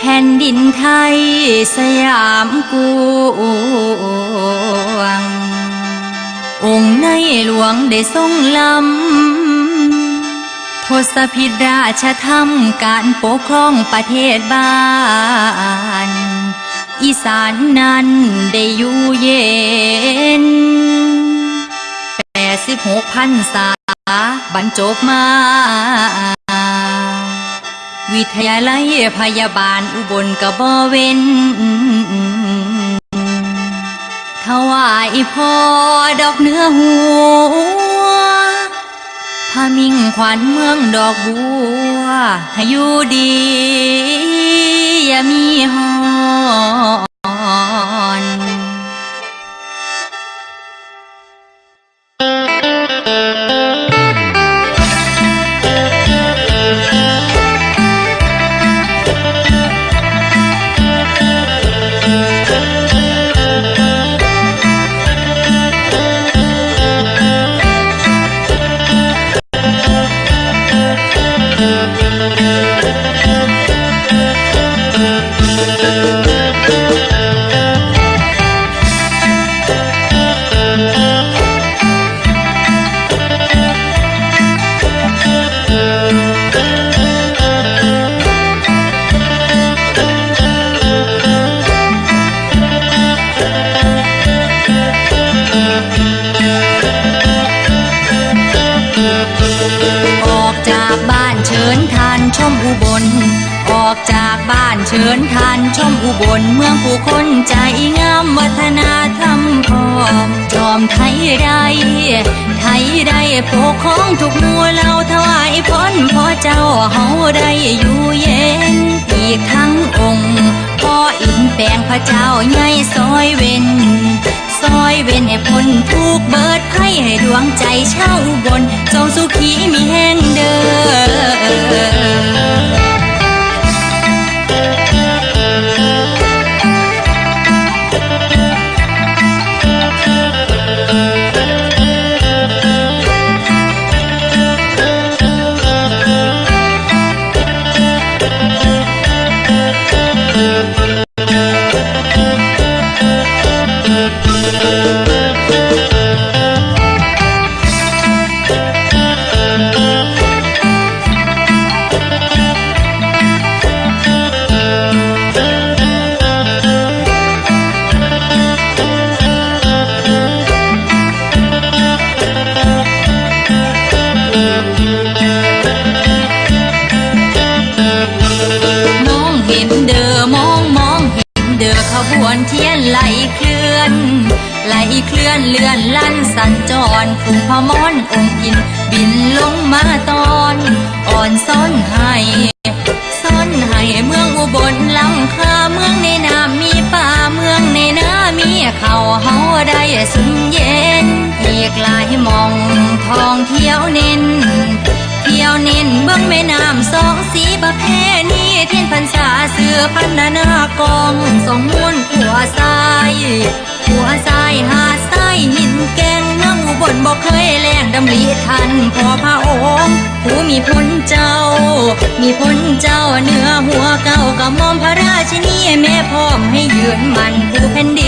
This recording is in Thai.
แผ่นดินไทยสยามกวงองค์ในหลวงได้ทรงลำ ทศพิธราชธรรมการปกครองประเทศบ้าน อีสานนั้นได้อยู่เย็นแปดสิบหกพันษาบรรจบมา วิทยาลัยพยาบาลอุบลกระบอเว้นถวายพ่อดอกเนื้อหัวพามิ่งขวัญเมืองดอกบัวให้อยู่ดี อย่ามีหอนอ อุบล ออกจากบ้านเชิญทานชมอุบลเมืองผู้คนใจงามวัฒนธรรมพร้อมจอมไทยได้ไทยได้ปกครองทุกหมู่เหล่าถวายพรพอเจ้าเฮาได้อยู่เย็น อีกทั้งองค์พ่ออินแปลงพระเจ้าใหญ่ซอยเว้นซอยเว้นให้พ้นทุกเบิดไพ่ให้ดวงใจเช่าบนจงสุขีมีแห่งเดิม เคลื่อนเลื่อนลั่นสัญจรฝูงพมรองค์อิน บินลงมาตอนอ่อนซ้อนให้ซ่อนให้เมืองอุบลลำคาเมืองในน้ำมีป่าเมืองในน้ำมีเขาเฮาได้สุนเย็นอีกหลายมองทองเที่ยวเน้นเที่ยวเน้นเบื้องแม่น้ำสองสีประเพณีเทียนพรรษาเสือพันนานากองสองมูลขัวทรายขัวทรายหา ดทรายหินแกงนั่งอุบลบอกเคยแลงดำริทันพอพระองค์ผู้มีพ้นเจ้า มีพ้นเจ้าเนื้อหัวเก่ากะมอมพระราชนีแม่พร้อมให้ยืนมันผู้แผ่นดิน